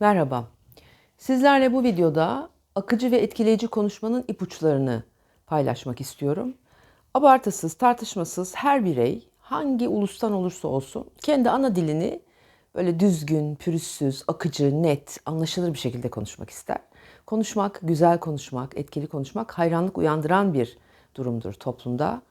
Merhaba. Sizlerle bu videoda akıcı ve etkileyici konuşmanın ipuçlarını paylaşmak istiyorum. Abartısız, tartışmasız her birey hangi ulustan olursa olsun kendi ana dilini böyle düzgün, pürüzsüz, akıcı, net, anlaşılır bir şekilde konuşmak ister. Konuşmak, güzel konuşmak, etkili konuşmak hayranlık uyandıran bir durumdur toplumda.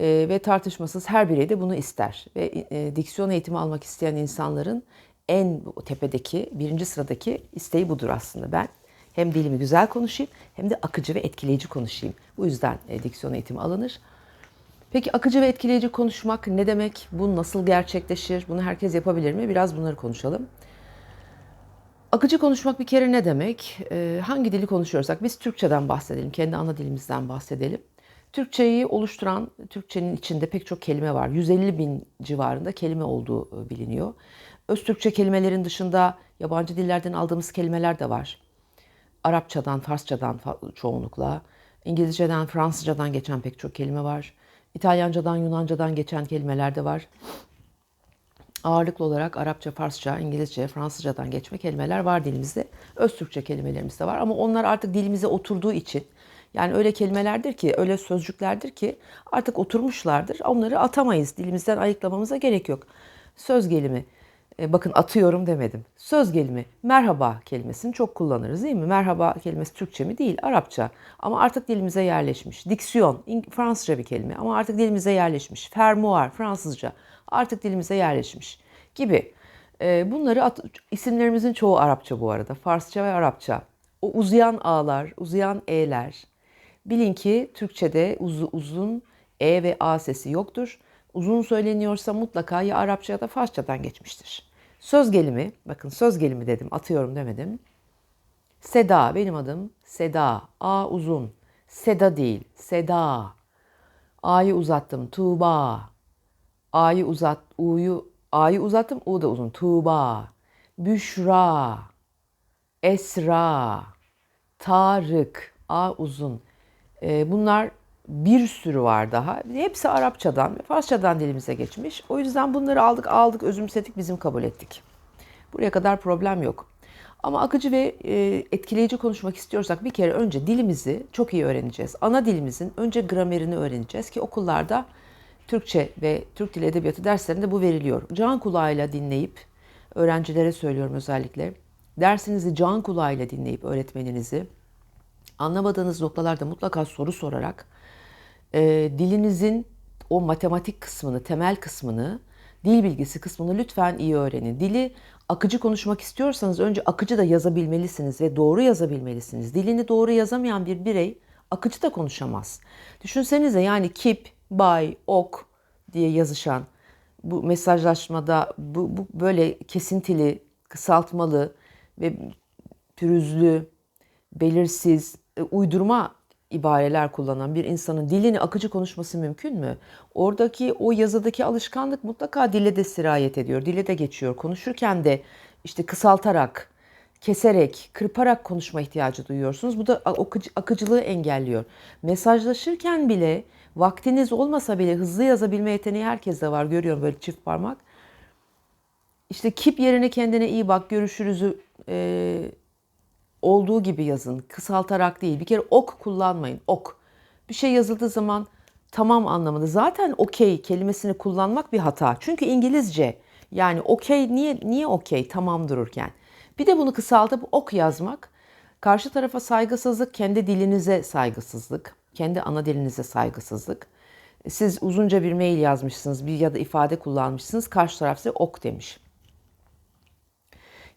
Ee, ve tartışmasız her birey de bunu ister. Ve e, diksiyon eğitimi almak isteyen insanların en tepedeki, birinci sıradaki isteği budur aslında. Ben hem dilimi güzel konuşayım hem de akıcı ve etkileyici konuşayım. Bu yüzden e, diksiyon eğitimi alınır. Peki akıcı ve etkileyici konuşmak ne demek? Bu nasıl gerçekleşir? Bunu herkes yapabilir mi? Biraz bunları konuşalım. Akıcı konuşmak bir kere ne demek? Ee, hangi dili konuşuyorsak biz Türkçeden bahsedelim, kendi ana dilimizden bahsedelim. Türkçeyi oluşturan, Türkçenin içinde pek çok kelime var. 150 bin civarında kelime olduğu e, biliniyor. Öz Türkçe kelimelerin dışında yabancı dillerden aldığımız kelimeler de var. Arapçadan, Farsçadan çoğunlukla, İngilizceden, Fransızcadan geçen pek çok kelime var. İtalyancadan, Yunancadan geçen kelimeler de var. Ağırlıklı olarak Arapça, Farsça, İngilizce, Fransızcadan geçme kelimeler var dilimizde. Öz Türkçe kelimelerimiz de var ama onlar artık dilimize oturduğu için yani öyle kelimelerdir ki, öyle sözcüklerdir ki artık oturmuşlardır. Onları atamayız. Dilimizden ayıklamamıza gerek yok. Söz gelimi. E, bakın atıyorum demedim. Söz gelimi. Merhaba kelimesini çok kullanırız değil mi? Merhaba kelimesi Türkçe mi? Değil. Arapça. Ama artık dilimize yerleşmiş. Diksiyon. Fransızca bir kelime ama artık dilimize yerleşmiş. Fermuar. Fransızca. Artık dilimize yerleşmiş. Gibi. E, bunları at, isimlerimizin çoğu Arapça bu arada. Farsça ve Arapça. O uzayan A'lar, uzayan E'ler, Bilin ki Türkçe'de uz uzun E ve A sesi yoktur. Uzun söyleniyorsa mutlaka ya Arapça ya da Farsçadan geçmiştir. Söz gelimi, bakın söz gelimi dedim, atıyorum demedim. Seda, benim adım Seda. A uzun. Seda değil, Seda. A'yı uzattım, Tuğba. A'yı uzat, U'yu, A'yı uzattım, U da uzun, Tuğba. Büşra. Esra. Tarık. A uzun. Ee, bunlar bir sürü var daha. Hepsi Arapçadan ve Farsçadan dilimize geçmiş. O yüzden bunları aldık aldık özümsedik bizim kabul ettik. Buraya kadar problem yok. Ama akıcı ve e, etkileyici konuşmak istiyorsak bir kere önce dilimizi çok iyi öğreneceğiz. Ana dilimizin önce gramerini öğreneceğiz ki okullarda Türkçe ve Türk Dili Edebiyatı derslerinde bu veriliyor. Can kulağıyla dinleyip, öğrencilere söylüyorum özellikle, dersinizi can kulağıyla dinleyip öğretmeninizi, anlamadığınız noktalarda mutlaka soru sorarak e, dilinizin o matematik kısmını, temel kısmını, dil bilgisi kısmını lütfen iyi öğrenin. Dili akıcı konuşmak istiyorsanız önce akıcı da yazabilmelisiniz ve doğru yazabilmelisiniz. Dilini doğru yazamayan bir birey akıcı da konuşamaz. Düşünsenize yani kip, bay, ok diye yazışan bu mesajlaşmada bu, bu böyle kesintili, kısaltmalı ve pürüzlü, belirsiz, e, uydurma ibareler kullanan bir insanın dilini akıcı konuşması mümkün mü? Oradaki o yazıdaki alışkanlık mutlaka dile de sirayet ediyor, dile de geçiyor. Konuşurken de işte kısaltarak, keserek, kırparak konuşma ihtiyacı duyuyorsunuz. Bu da akıcı, akıcılığı engelliyor. Mesajlaşırken bile vaktiniz olmasa bile hızlı yazabilme yeteneği herkeste var. Görüyorum böyle çift parmak. İşte kip yerine kendine iyi bak, görüşürüzü e, olduğu gibi yazın. Kısaltarak değil. Bir kere ok kullanmayın. Ok. Bir şey yazıldığı zaman tamam anlamında. Zaten okey kelimesini kullanmak bir hata. Çünkü İngilizce yani okey niye niye okey tamam dururken. Bir de bunu kısaltıp ok yazmak karşı tarafa saygısızlık, kendi dilinize saygısızlık, kendi ana dilinize saygısızlık. Siz uzunca bir mail yazmışsınız, bir ya da ifade kullanmışsınız. Karşı taraf size ok demiş.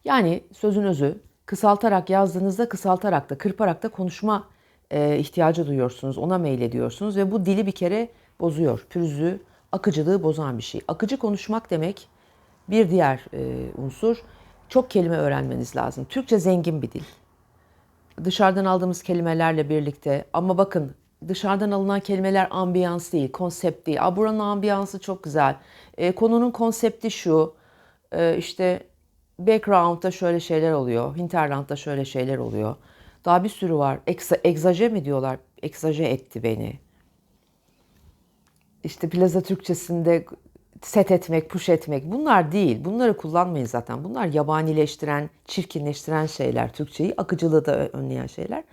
Yani sözün özü kısaltarak yazdığınızda kısaltarak da kırparak da konuşma e, ihtiyacı duyuyorsunuz. Ona mail ediyorsunuz ve bu dili bir kere bozuyor. Pürüzü, akıcılığı bozan bir şey. Akıcı konuşmak demek bir diğer e, unsur. Çok kelime öğrenmeniz lazım. Türkçe zengin bir dil. Dışarıdan aldığımız kelimelerle birlikte ama bakın dışarıdan alınan kelimeler ambiyans değil, konsept değil. Aa, buranın ambiyansı çok güzel. E, konunun konsepti şu. E, işte background'da şöyle şeyler oluyor. Hinterland'da şöyle şeyler oluyor. Daha bir sürü var. Eksa, egzaje mi diyorlar? Egzaje etti beni. İşte plaza Türkçesinde set etmek, push etmek bunlar değil. Bunları kullanmayın zaten. Bunlar yabanileştiren, çirkinleştiren şeyler. Türkçeyi akıcılığı da önleyen şeyler.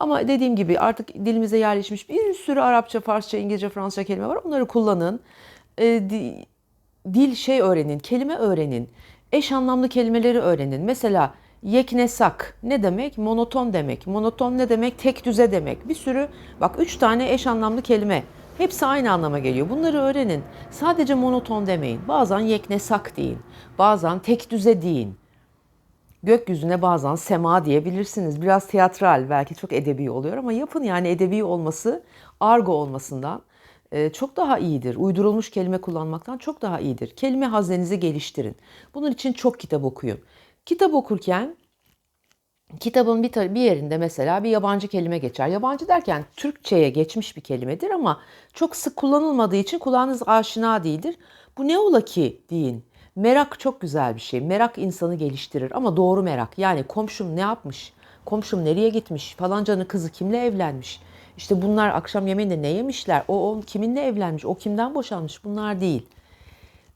Ama dediğim gibi artık dilimize yerleşmiş bir sürü Arapça, Farsça, İngilizce, Fransızca kelime var. Onları kullanın. E, di, dil şey öğrenin, kelime öğrenin. Eş anlamlı kelimeleri öğrenin. Mesela yeknesak ne demek? Monoton demek. Monoton ne demek? Tek düze demek. Bir sürü bak üç tane eş anlamlı kelime. Hepsi aynı anlama geliyor. Bunları öğrenin. Sadece monoton demeyin. Bazen yeknesak deyin. Bazen tek düze deyin. Gökyüzüne bazen sema diyebilirsiniz. Biraz tiyatral, belki çok edebi oluyor ama yapın yani edebi olması, argo olmasından çok daha iyidir. Uydurulmuş kelime kullanmaktan çok daha iyidir. Kelime haznenizi geliştirin. Bunun için çok kitap okuyun. Kitap okurken kitabın bir, bir yerinde mesela bir yabancı kelime geçer. Yabancı derken Türkçe'ye geçmiş bir kelimedir ama çok sık kullanılmadığı için kulağınız aşina değildir. Bu ne ola ki deyin. Merak çok güzel bir şey. Merak insanı geliştirir ama doğru merak. Yani komşum ne yapmış? Komşum nereye gitmiş? Falancanın kızı kimle evlenmiş? İşte bunlar akşam yemeğinde ne yemişler? O, o kiminle evlenmiş? O kimden boşanmış? Bunlar değil.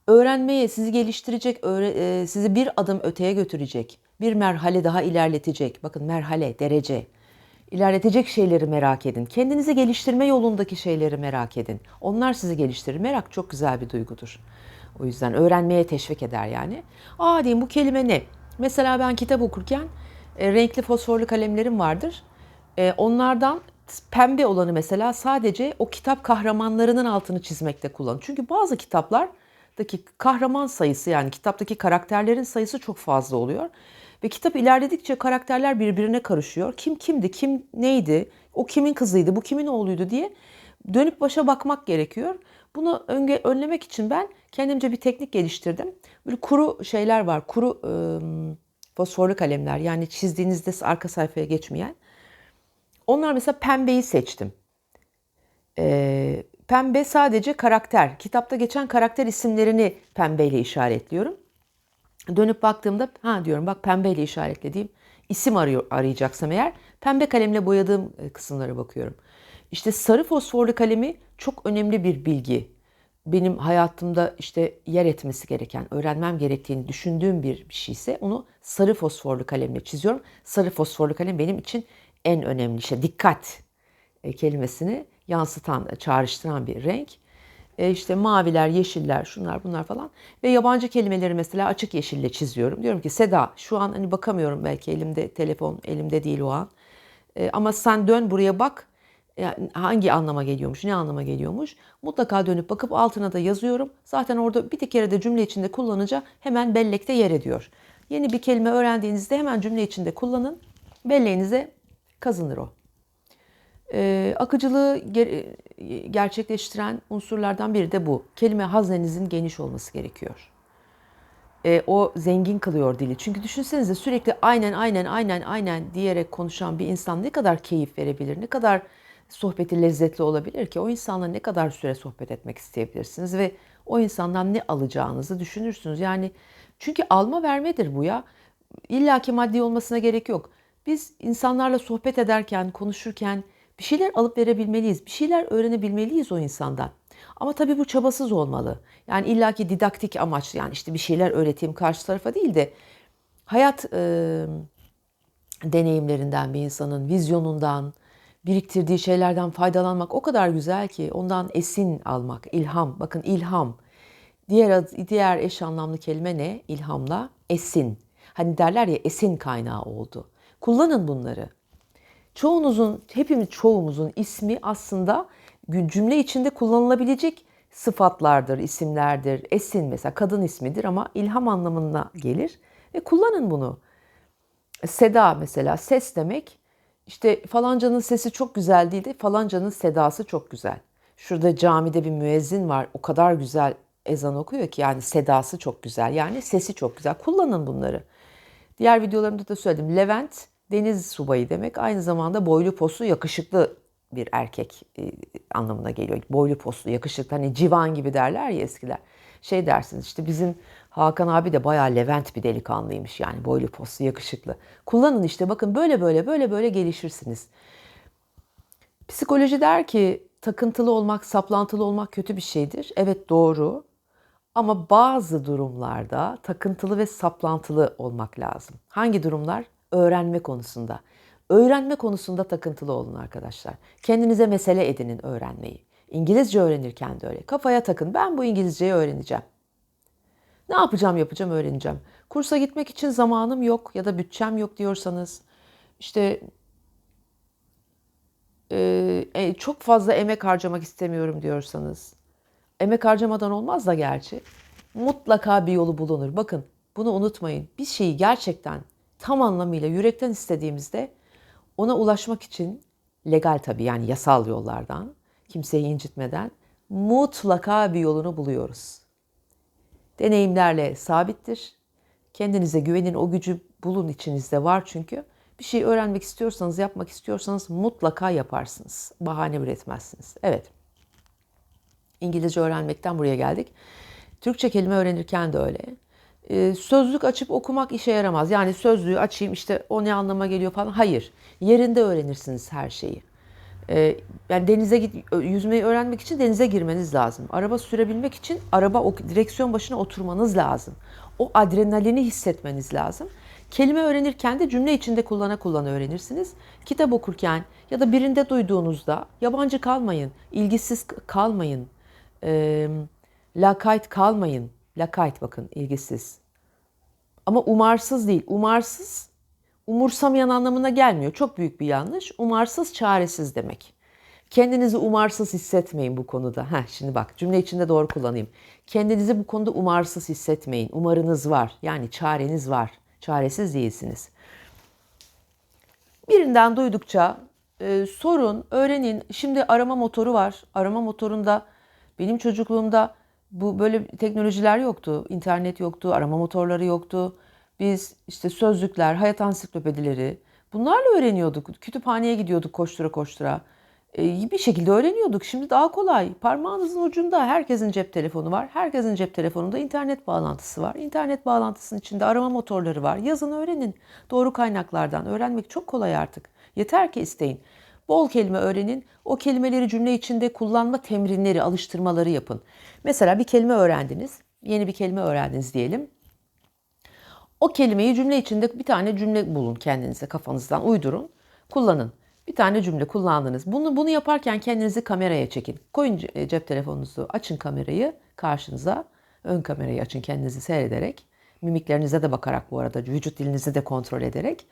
Öğrenmeye, sizi geliştirecek, öğre, sizi bir adım öteye götürecek, bir merhale daha ilerletecek. Bakın merhale, derece. İlerletecek şeyleri merak edin. Kendinizi geliştirme yolundaki şeyleri merak edin. Onlar sizi geliştirir. Merak çok güzel bir duygudur. O yüzden öğrenmeye teşvik eder yani. Aa diyeyim bu kelime ne? Mesela ben kitap okurken e, renkli fosforlu kalemlerim vardır. E, onlardan pembe olanı mesela sadece o kitap kahramanlarının altını çizmekte kullan. Çünkü bazı kitaplardaki kahraman sayısı yani kitaptaki karakterlerin sayısı çok fazla oluyor. Ve kitap ilerledikçe karakterler birbirine karışıyor. Kim kimdi, kim neydi, o kimin kızıydı, bu kimin oğluydu diye dönüp başa bakmak gerekiyor. Bunu önge, önlemek için ben kendimce bir teknik geliştirdim. Böyle kuru şeyler var, kuru e, fosforlu kalemler yani çizdiğinizde arka sayfaya geçmeyen. Onlar mesela pembeyi seçtim. E, pembe sadece karakter. Kitapta geçen karakter isimlerini pembeyle işaretliyorum. Dönüp baktığımda ha diyorum bak pembeyle işaretlediğim isim arıyor, arayacaksam eğer pembe kalemle boyadığım kısımlara bakıyorum. İşte sarı fosforlu kalemi çok önemli bir bilgi. Benim hayatımda işte yer etmesi gereken, öğrenmem gerektiğini düşündüğüm bir, bir şeyse onu sarı fosforlu kalemle çiziyorum. Sarı fosforlu kalem benim için en önemli şey. Dikkat e, kelimesini yansıtan, çağrıştıran bir renk. E işte maviler, yeşiller, şunlar bunlar falan. Ve yabancı kelimeleri mesela açık yeşille çiziyorum. Diyorum ki Seda şu an hani bakamıyorum belki elimde telefon elimde değil o an. E, ama sen dön buraya bak hangi anlama geliyormuş, ne anlama geliyormuş. Mutlaka dönüp bakıp altına da yazıyorum. Zaten orada bir kere de cümle içinde kullanınca hemen bellekte yer ediyor. Yeni bir kelime öğrendiğinizde hemen cümle içinde kullanın. Belleğinize kazınır o. Ee, akıcılığı ger- gerçekleştiren unsurlardan biri de bu. Kelime haznenizin geniş olması gerekiyor. Ee, o zengin kılıyor dili. Çünkü düşünsenize sürekli aynen aynen aynen aynen diyerek konuşan bir insan ne kadar keyif verebilir, ne kadar sohbeti lezzetli olabilir ki o insanla ne kadar süre sohbet etmek isteyebilirsiniz ve o insandan ne alacağınızı düşünürsünüz. Yani çünkü alma vermedir bu ya. İlla ki maddi olmasına gerek yok. Biz insanlarla sohbet ederken, konuşurken bir şeyler alıp verebilmeliyiz. Bir şeyler öğrenebilmeliyiz o insandan. Ama tabii bu çabasız olmalı. Yani illaki didaktik amaç yani işte bir şeyler öğreteyim karşı tarafa değil de hayat e, deneyimlerinden bir insanın vizyonundan, biriktirdiği şeylerden faydalanmak o kadar güzel ki ondan esin almak, ilham. Bakın ilham. Diğer diğer eş anlamlı kelime ne? İlhamla esin. Hani derler ya esin kaynağı oldu. Kullanın bunları. Çoğunuzun, hepimiz çoğumuzun ismi aslında cümle içinde kullanılabilecek sıfatlardır, isimlerdir. Esin mesela kadın ismidir ama ilham anlamına gelir ve kullanın bunu. Seda mesela ses demek işte falancanın sesi çok güzel değildi, falancanın sedası çok güzel. Şurada camide bir müezzin var, o kadar güzel ezan okuyor ki yani sedası çok güzel. Yani sesi çok güzel. Kullanın bunları. Diğer videolarımda da söyledim. Levent deniz subayı demek. Aynı zamanda boylu poslu yakışıklı bir erkek e, anlamına geliyor. Boylu poslu yakışıklı hani civan gibi derler ya eskiler. Şey dersiniz işte bizim Hakan abi de bayağı Levent bir delikanlıymış yani boylu poslu yakışıklı. Kullanın işte bakın böyle böyle böyle böyle gelişirsiniz. Psikoloji der ki takıntılı olmak, saplantılı olmak kötü bir şeydir. Evet doğru. Ama bazı durumlarda takıntılı ve saplantılı olmak lazım. Hangi durumlar? Öğrenme konusunda. Öğrenme konusunda takıntılı olun arkadaşlar. Kendinize mesele edinin öğrenmeyi. İngilizce öğrenirken de öyle. Kafaya takın. Ben bu İngilizceyi öğreneceğim. Ne yapacağım yapacağım öğreneceğim. Kursa gitmek için zamanım yok ya da bütçem yok diyorsanız işte e, çok fazla emek harcamak istemiyorum diyorsanız emek harcamadan olmaz da gerçi mutlaka bir yolu bulunur. Bakın bunu unutmayın. Bir şeyi gerçekten tam anlamıyla yürekten istediğimizde ona ulaşmak için legal tabii yani yasal yollardan kimseyi incitmeden mutlaka bir yolunu buluyoruz. Deneyimlerle sabittir. Kendinize güvenin, o gücü bulun içinizde var çünkü. Bir şey öğrenmek istiyorsanız, yapmak istiyorsanız mutlaka yaparsınız. Bahane üretmezsiniz. Evet. İngilizce öğrenmekten buraya geldik. Türkçe kelime öğrenirken de öyle. Ee, sözlük açıp okumak işe yaramaz. Yani sözlüğü açayım işte o ne anlama geliyor falan. Hayır. Yerinde öğrenirsiniz her şeyi. Ee, yani denize git yüzmeyi öğrenmek için denize girmeniz lazım. Araba sürebilmek için araba o direksiyon başına oturmanız lazım. O adrenalini hissetmeniz lazım. Kelime öğrenirken de cümle içinde kullana kullana öğrenirsiniz. Kitap okurken ya da birinde duyduğunuzda yabancı kalmayın, ilgisiz kalmayın, e, lakayt kalmayın. Lakayt bakın ilgisiz. Ama umarsız değil. Umarsız umursamayan anlamına gelmiyor. Çok büyük bir yanlış. Umarsız çaresiz demek. Kendinizi umarsız hissetmeyin bu konuda. Heh, şimdi bak cümle içinde doğru kullanayım. Kendinizi bu konuda umarsız hissetmeyin. Umarınız var. Yani çareniz var. Çaresiz değilsiniz. Birinden duydukça e, sorun, öğrenin. Şimdi arama motoru var. Arama motorunda benim çocukluğumda bu böyle teknolojiler yoktu. İnternet yoktu, arama motorları yoktu. Biz işte sözlükler, hayat ansiklopedileri bunlarla öğreniyorduk. Kütüphaneye gidiyorduk koştura koştura. Ee, bir şekilde öğreniyorduk. Şimdi daha kolay. Parmağınızın ucunda herkesin cep telefonu var. Herkesin cep telefonunda internet bağlantısı var. İnternet bağlantısının içinde arama motorları var. Yazın öğrenin. Doğru kaynaklardan öğrenmek çok kolay artık. Yeter ki isteyin. Bol kelime öğrenin. O kelimeleri cümle içinde kullanma temrinleri, alıştırmaları yapın. Mesela bir kelime öğrendiniz. Yeni bir kelime öğrendiniz diyelim. O kelimeyi cümle içinde bir tane cümle bulun kendinize kafanızdan uydurun. Kullanın. Bir tane cümle kullandınız. Bunu bunu yaparken kendinizi kameraya çekin. Koyun e, cep telefonunuzu, açın kamerayı karşınıza. Ön kamerayı açın kendinizi seyrederek. Mimiklerinize de bakarak bu arada vücut dilinizi de kontrol ederek.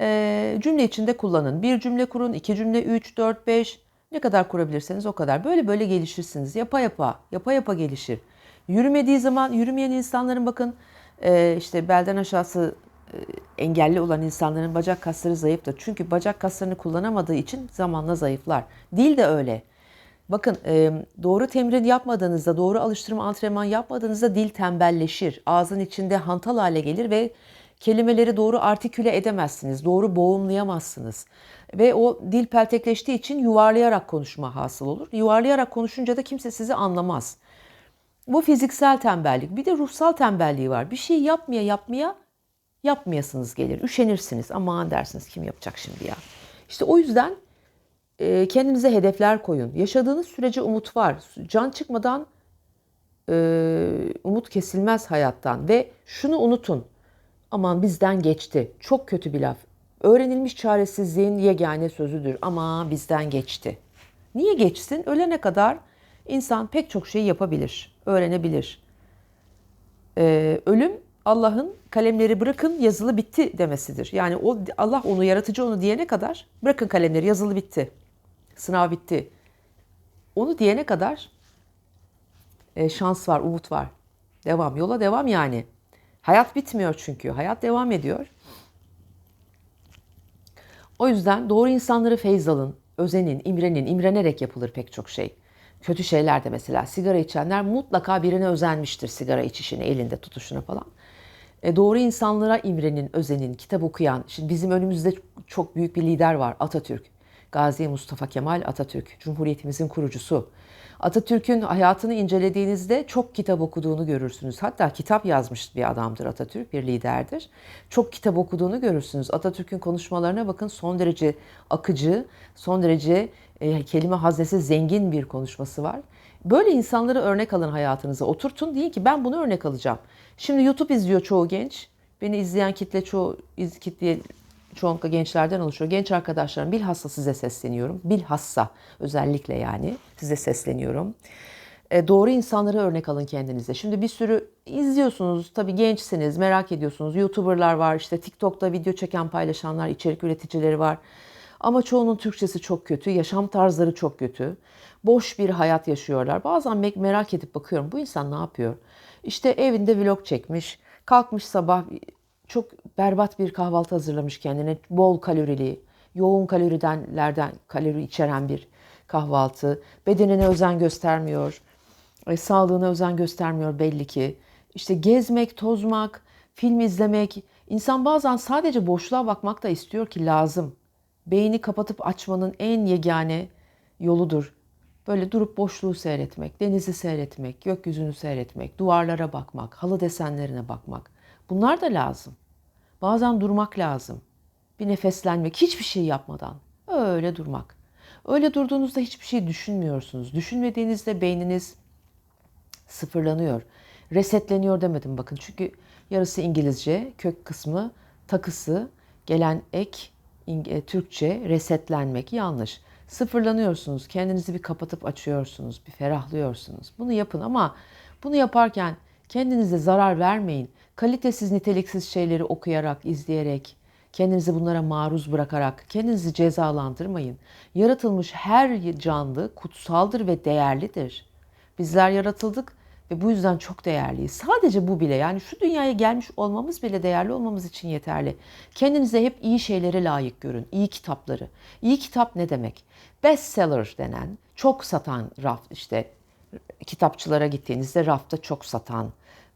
E, cümle içinde kullanın. Bir cümle kurun, iki cümle, üç, dört, beş. Ne kadar kurabilirseniz o kadar. Böyle böyle gelişirsiniz. Yapa yapa, yapa yapa gelişir. Yürümediği zaman yürümeyen insanların bakın e, işte belden aşağısı e, engelli olan insanların bacak kasları zayıftır. Çünkü bacak kaslarını kullanamadığı için zamanla zayıflar. Dil de öyle. Bakın e, doğru temrin yapmadığınızda, doğru alıştırma antrenman yapmadığınızda dil tembelleşir. Ağzın içinde hantal hale gelir ve kelimeleri doğru artiküle edemezsiniz. Doğru boğumlayamazsınız. Ve o dil peltekleştiği için yuvarlayarak konuşma hasıl olur. Yuvarlayarak konuşunca da kimse sizi anlamaz. Bu fiziksel tembellik. Bir de ruhsal tembelliği var. Bir şey yapmaya yapmaya yapmayasınız gelir. Üşenirsiniz. Aman dersiniz kim yapacak şimdi ya. İşte o yüzden e, kendinize hedefler koyun. Yaşadığınız sürece umut var. Can çıkmadan e, umut kesilmez hayattan. Ve şunu unutun. Aman bizden geçti. Çok kötü bir laf. Öğrenilmiş çaresizliğin yegane sözüdür. Ama bizden geçti. Niye geçsin? Ölene kadar insan pek çok şey yapabilir, öğrenebilir. Ee, ölüm Allah'ın kalemleri bırakın yazılı bitti demesidir. Yani o Allah onu yaratıcı onu diyene kadar bırakın kalemleri yazılı bitti. Sınav bitti. Onu diyene kadar e, şans var, umut var. Devam, yola devam yani. Hayat bitmiyor çünkü. Hayat devam ediyor. O yüzden doğru insanları feyz alın, özenin, imrenin, imrenerek yapılır pek çok şey. Kötü şeyler de mesela sigara içenler mutlaka birine özenmiştir sigara içişini, elinde tutuşuna falan. E, doğru insanlara imrenin, özenin, kitap okuyan. Şimdi bizim önümüzde çok büyük bir lider var Atatürk. Gazi Mustafa Kemal Atatürk, Cumhuriyetimizin kurucusu. Atatürk'ün hayatını incelediğinizde çok kitap okuduğunu görürsünüz. Hatta kitap yazmış bir adamdır Atatürk, bir liderdir. Çok kitap okuduğunu görürsünüz. Atatürk'ün konuşmalarına bakın son derece akıcı, son derece e, kelime haznesi zengin bir konuşması var. Böyle insanları örnek alın hayatınıza. Oturtun deyin ki ben bunu örnek alacağım. Şimdi YouTube izliyor çoğu genç. Beni izleyen kitle çoğu iz, kitle çoğunlukla gençlerden oluşuyor. Genç arkadaşlarım bilhassa size sesleniyorum. Bilhassa özellikle yani size sesleniyorum. E, doğru insanları örnek alın kendinize. Şimdi bir sürü izliyorsunuz. Tabii gençsiniz, merak ediyorsunuz. YouTuber'lar var, işte TikTok'ta video çeken, paylaşanlar, içerik üreticileri var. Ama çoğunun Türkçesi çok kötü, yaşam tarzları çok kötü. Boş bir hayat yaşıyorlar. Bazen merak edip bakıyorum bu insan ne yapıyor? İşte evinde vlog çekmiş, kalkmış sabah çok berbat bir kahvaltı hazırlamış kendine. Bol kalorili, yoğun kaloridenlerden kalori içeren bir kahvaltı. Bedenine özen göstermiyor. E, sağlığına özen göstermiyor belli ki. İşte gezmek, tozmak, film izlemek. İnsan bazen sadece boşluğa bakmak da istiyor ki lazım. Beyni kapatıp açmanın en yegane yoludur. Böyle durup boşluğu seyretmek, denizi seyretmek, gökyüzünü seyretmek, duvarlara bakmak, halı desenlerine bakmak. Bunlar da lazım. Bazen durmak lazım. Bir nefeslenmek, hiçbir şey yapmadan. Öyle durmak. Öyle durduğunuzda hiçbir şey düşünmüyorsunuz. Düşünmediğinizde beyniniz sıfırlanıyor. Resetleniyor demedim bakın. Çünkü yarısı İngilizce, kök kısmı takısı, gelen ek Türkçe resetlenmek yanlış. Sıfırlanıyorsunuz. Kendinizi bir kapatıp açıyorsunuz. Bir ferahlıyorsunuz. Bunu yapın ama bunu yaparken kendinize zarar vermeyin. Kalitesiz, niteliksiz şeyleri okuyarak, izleyerek, kendinizi bunlara maruz bırakarak kendinizi cezalandırmayın. Yaratılmış her canlı kutsaldır ve değerlidir. Bizler yaratıldık ve bu yüzden çok değerliyiz. Sadece bu bile yani şu dünyaya gelmiş olmamız bile değerli olmamız için yeterli. Kendinize hep iyi şeylere layık görün. iyi kitapları. İyi kitap ne demek? Bestseller denen çok satan raf işte kitapçılara gittiğinizde rafta çok satan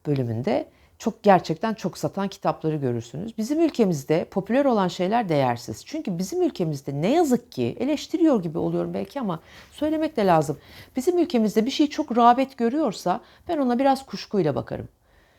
bölümünde çok gerçekten çok satan kitapları görürsünüz. Bizim ülkemizde popüler olan şeyler değersiz. Çünkü bizim ülkemizde ne yazık ki eleştiriyor gibi oluyorum belki ama söylemek de lazım. Bizim ülkemizde bir şey çok rağbet görüyorsa ben ona biraz kuşkuyla bakarım.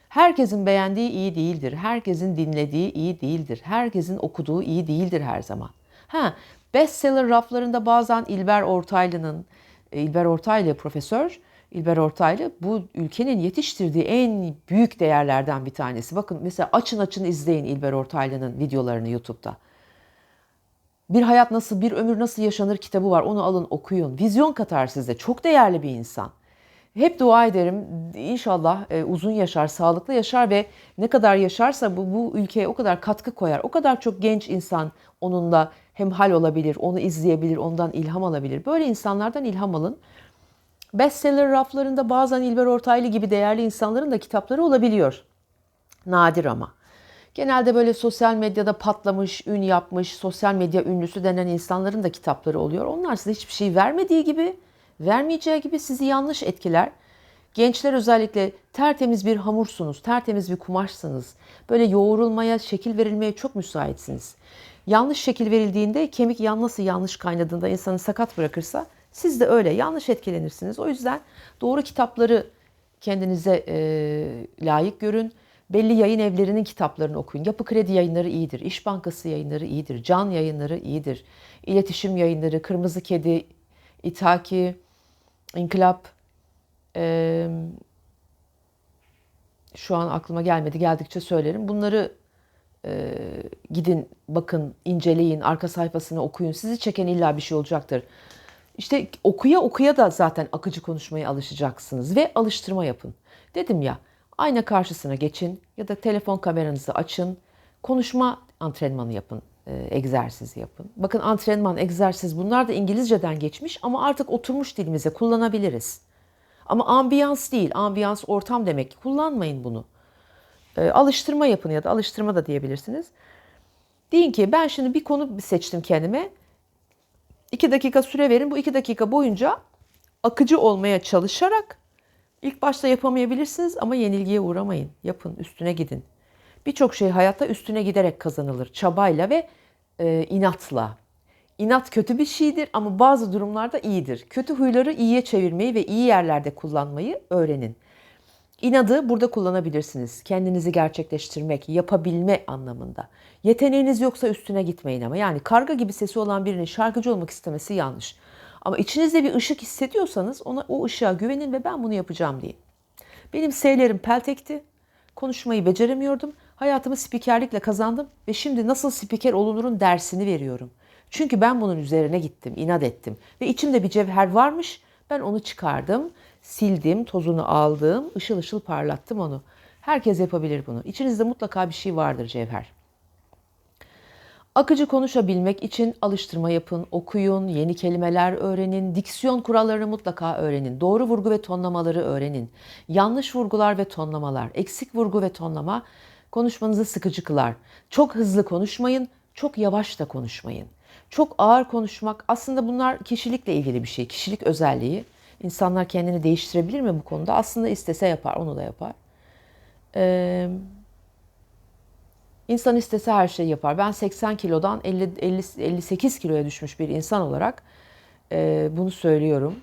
Herkesin beğendiği iyi değildir. Herkesin dinlediği iyi değildir. Herkesin okuduğu iyi değildir her zaman. Ha, bestseller raflarında bazen İlber Ortaylı'nın, İlber Ortaylı profesör İlber Ortaylı bu ülkenin yetiştirdiği en büyük değerlerden bir tanesi. Bakın mesela açın açın izleyin İlber Ortaylı'nın videolarını YouTube'da. Bir hayat nasıl, bir ömür nasıl yaşanır kitabı var. Onu alın okuyun. Vizyon katar size. Çok değerli bir insan. Hep dua ederim inşallah e, uzun yaşar, sağlıklı yaşar ve ne kadar yaşarsa bu, bu ülkeye o kadar katkı koyar. O kadar çok genç insan onunla hemhal olabilir, onu izleyebilir, ondan ilham alabilir. Böyle insanlardan ilham alın. Bestseller raflarında bazen İlber Ortaylı gibi değerli insanların da kitapları olabiliyor. Nadir ama. Genelde böyle sosyal medyada patlamış, ün yapmış, sosyal medya ünlüsü denen insanların da kitapları oluyor. Onlar size hiçbir şey vermediği gibi, vermeyeceği gibi sizi yanlış etkiler. Gençler özellikle tertemiz bir hamursunuz, tertemiz bir kumaşsınız. Böyle yoğrulmaya, şekil verilmeye çok müsaitsiniz. Yanlış şekil verildiğinde kemik yan nasıl yanlış kaynadığında insanı sakat bırakırsa siz de öyle yanlış etkilenirsiniz. O yüzden doğru kitapları kendinize e, layık görün. Belli yayın evlerinin kitaplarını okuyun. Yapı Kredi yayınları iyidir. İş Bankası yayınları iyidir. Can yayınları iyidir. İletişim yayınları, Kırmızı Kedi, İthaki, İnkılap, e, şu an aklıma gelmedi. Geldikçe söylerim. Bunları e, gidin, bakın, inceleyin, arka sayfasını okuyun. Sizi çeken illa bir şey olacaktır. İşte okuya okuya da zaten akıcı konuşmaya alışacaksınız ve alıştırma yapın. Dedim ya ayna karşısına geçin ya da telefon kameranızı açın. Konuşma antrenmanı yapın, e, egzersizi yapın. Bakın antrenman, egzersiz bunlar da İngilizceden geçmiş ama artık oturmuş dilimize kullanabiliriz. Ama ambiyans değil, ambiyans ortam demek. Kullanmayın bunu. E, alıştırma yapın ya da alıştırma da diyebilirsiniz. Deyin ki ben şimdi bir konu seçtim kendime 2 dakika süre verin. Bu 2 dakika boyunca akıcı olmaya çalışarak ilk başta yapamayabilirsiniz ama yenilgiye uğramayın. Yapın, üstüne gidin. Birçok şey hayatta üstüne giderek kazanılır. Çabayla ve e, inatla. İnat kötü bir şeydir ama bazı durumlarda iyidir. Kötü huyları iyiye çevirmeyi ve iyi yerlerde kullanmayı öğrenin. İnadı burada kullanabilirsiniz. Kendinizi gerçekleştirmek, yapabilme anlamında. Yeteneğiniz yoksa üstüne gitmeyin ama. Yani karga gibi sesi olan birinin şarkıcı olmak istemesi yanlış. Ama içinizde bir ışık hissediyorsanız ona o ışığa güvenin ve ben bunu yapacağım deyin. Benim S'lerim peltekti. Konuşmayı beceremiyordum. Hayatımı spikerlikle kazandım ve şimdi nasıl spiker olunurun dersini veriyorum. Çünkü ben bunun üzerine gittim, inat ettim ve içimde bir cevher varmış. Ben onu çıkardım, sildim, tozunu aldım, ışıl ışıl parlattım onu. Herkes yapabilir bunu. İçinizde mutlaka bir şey vardır cevher. Akıcı konuşabilmek için alıştırma yapın, okuyun, yeni kelimeler öğrenin, diksiyon kurallarını mutlaka öğrenin, doğru vurgu ve tonlamaları öğrenin. Yanlış vurgular ve tonlamalar, eksik vurgu ve tonlama konuşmanızı sıkıcı kılar. Çok hızlı konuşmayın, çok yavaş da konuşmayın. Çok ağır konuşmak aslında bunlar kişilikle ilgili bir şey, kişilik özelliği. İnsanlar kendini değiştirebilir mi bu konuda? Aslında istese yapar, onu da yapar. Ee, İnsan istese her şeyi yapar. Ben 80 kilodan 50, 50 58 kiloya düşmüş bir insan olarak e, bunu söylüyorum.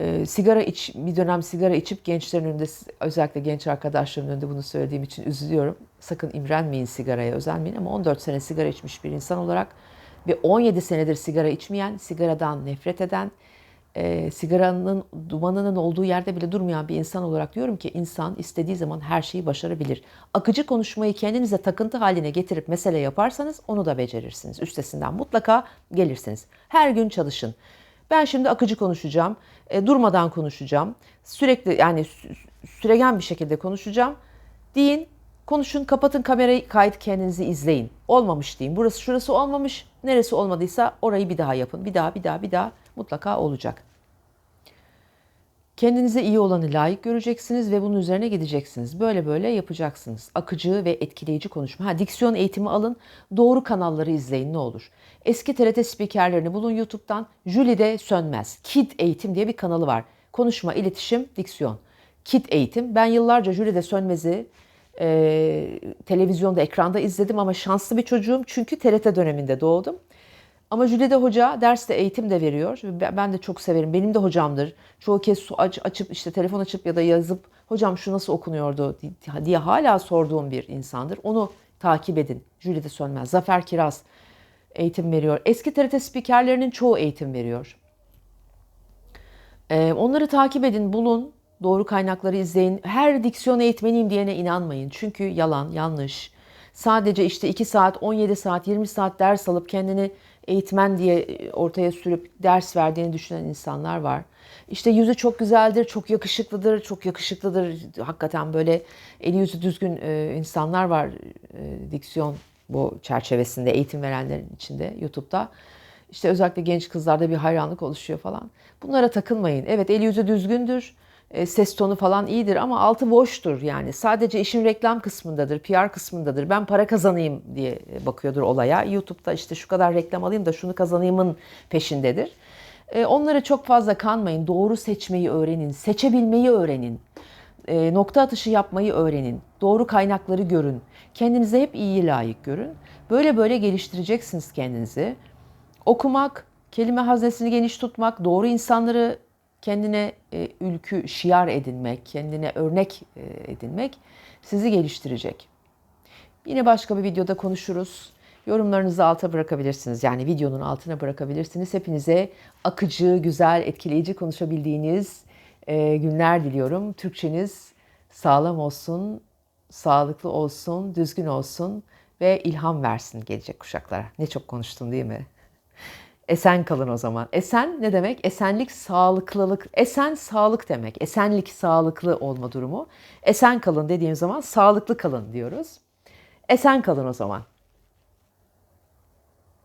E, sigara iç, bir dönem sigara içip gençlerin önünde, özellikle genç arkadaşlarımın önünde bunu söylediğim için üzülüyorum. Sakın imrenmeyin sigaraya, özenmeyin ama 14 sene sigara içmiş bir insan olarak ve 17 senedir sigara içmeyen, sigaradan nefret eden, e, sigaranın dumanının olduğu yerde bile durmayan bir insan olarak diyorum ki insan istediği zaman her şeyi başarabilir. Akıcı konuşmayı kendinize takıntı haline getirip mesele yaparsanız onu da becerirsiniz. Üstesinden mutlaka gelirsiniz. Her gün çalışın. Ben şimdi akıcı konuşacağım, e, durmadan konuşacağım, sürekli yani süregen bir şekilde konuşacağım. Deyin, konuşun, kapatın kamerayı, kayıt kendinizi izleyin. Olmamış deyin. Burası şurası olmamış, neresi olmadıysa orayı bir daha yapın. Bir daha, bir daha, bir daha mutlaka olacak. Kendinize iyi olanı layık göreceksiniz ve bunun üzerine gideceksiniz. Böyle böyle yapacaksınız. Akıcı ve etkileyici konuşma. Ha, diksiyon eğitimi alın, doğru kanalları izleyin ne olur. Eski TRT spikerlerini bulun YouTube'dan. Jülide Sönmez. Kid Eğitim diye bir kanalı var. Konuşma, iletişim, diksiyon. Kid Eğitim. Ben yıllarca Jülide Sönmez'i e, televizyonda, ekranda izledim ama şanslı bir çocuğum çünkü TRT döneminde doğdum. Ama Jülide Hoca derste eğitim de veriyor. Ben de çok severim. Benim de hocamdır. Çoğu kez aç, açıp işte telefon açıp ya da yazıp hocam şu nasıl okunuyordu diye hala sorduğum bir insandır. Onu takip edin. Jülide Sönmez, Zafer Kiraz eğitim veriyor. Eski TRT spikerlerinin çoğu eğitim veriyor. Ee, onları takip edin, bulun. Doğru kaynakları izleyin. Her diksiyon eğitmeniyim diyene inanmayın. Çünkü yalan, yanlış. Sadece işte 2 saat, 17 saat, 20 saat ders alıp kendini eğitmen diye e, ortaya sürüp ders verdiğini düşünen insanlar var. İşte yüzü çok güzeldir, çok yakışıklıdır, çok yakışıklıdır. Hakikaten böyle eli yüzü düzgün e, insanlar var e, diksiyon bu çerçevesinde eğitim verenlerin içinde YouTube'da. İşte özellikle genç kızlarda bir hayranlık oluşuyor falan. Bunlara takılmayın. Evet eli yüzü düzgündür ses tonu falan iyidir ama altı boştur yani. Sadece işin reklam kısmındadır, PR kısmındadır. Ben para kazanayım diye bakıyordur olaya. YouTube'da işte şu kadar reklam alayım da şunu kazanayımın peşindedir. E, onlara çok fazla kanmayın. Doğru seçmeyi öğrenin, seçebilmeyi öğrenin. E, nokta atışı yapmayı öğrenin. Doğru kaynakları görün. Kendinize hep iyi layık görün. Böyle böyle geliştireceksiniz kendinizi. Okumak, kelime haznesini geniş tutmak, doğru insanları kendine e, ülkü, şiar edinmek, kendine örnek e, edinmek sizi geliştirecek. Yine başka bir videoda konuşuruz. Yorumlarınızı alta bırakabilirsiniz. Yani videonun altına bırakabilirsiniz. Hepinize akıcı, güzel, etkileyici konuşabildiğiniz e, günler diliyorum. Türkçeniz sağlam olsun, sağlıklı olsun, düzgün olsun ve ilham versin gelecek kuşaklara. Ne çok konuştum değil mi? Esen kalın o zaman. Esen ne demek? Esenlik, sağlıklılık. Esen sağlık demek. Esenlik, sağlıklı olma durumu. Esen kalın dediğim zaman sağlıklı kalın diyoruz. Esen kalın o zaman.